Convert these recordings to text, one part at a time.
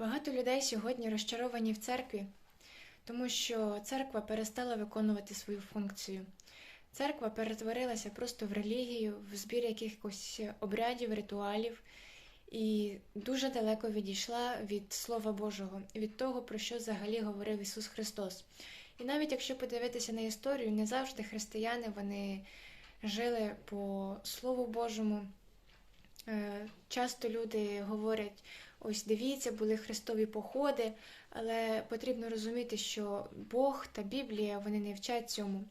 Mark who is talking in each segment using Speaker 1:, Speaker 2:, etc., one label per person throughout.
Speaker 1: Багато людей сьогодні розчаровані в церкві, тому що церква перестала виконувати свою функцію. Церква перетворилася просто в релігію, в збір якихось обрядів, ритуалів і дуже далеко відійшла від Слова Божого, від того, про що взагалі говорив Ісус Христос. І навіть якщо подивитися на історію, не завжди християни вони жили по Слову Божому. Е, Часто люди говорять: ось дивіться, були хрестові походи, але потрібно розуміти, що Бог та Біблія вони не вчать цьому.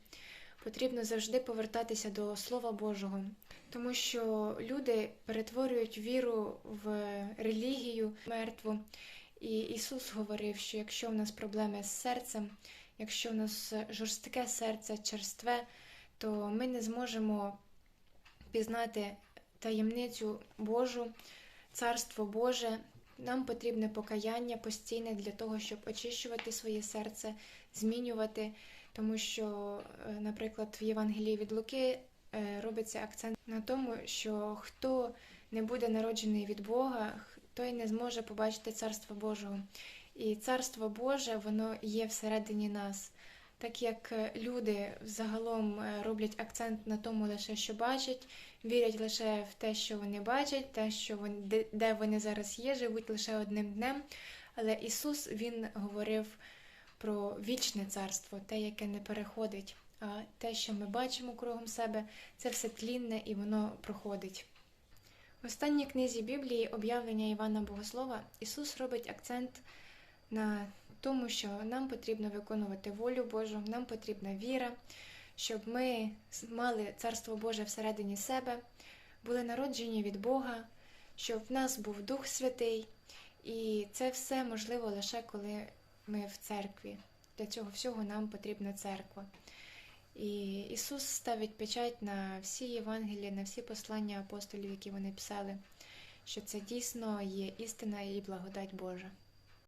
Speaker 1: Потрібно завжди повертатися до Слова Божого, тому що люди перетворюють віру в релігію мертву. І Ісус говорив, що якщо в нас проблеми з серцем, якщо в нас жорстке серце, черстве, то ми не зможемо пізнати таємницю Божу, Царство Боже. Нам потрібне покаяння постійне для того, щоб очищувати своє серце, змінювати, тому що, е, наприклад, в Євангелії від Луки е, робиться акцент на тому, що хто не буде народжений від Бога, той не зможе побачити Царство Божого. І Царство Боже, воно є всередині нас. Так як е, люди загалом е, роблять акцент на тому лише, що бачать, вірять лише в те, що вони бачать, те, що вони, де вони зараз є, живуть лише одним днем. Але Ісус Він говорив про вічне царство, те, яке не переходить. А те, що ми бачимо кругом себе, це все тлінне і воно проходить. В останній книзі Біблії, об'явлення Івана Богослова, Ісус робить акцент на тому, що нам потрібно виконувати волю Божу, нам потрібна віра, щоб ми мали Царство Боже всередині себе, були народжені від Бога, щоб в нас був Дух Святий. І це все можливо лише коли ми в церкві. Для цього всього нам потрібна церква. І Ісус ставить печать на всі Євангелії, на всі послання апостолів, які вони писали, що це дійсно є істина і благодать Божа.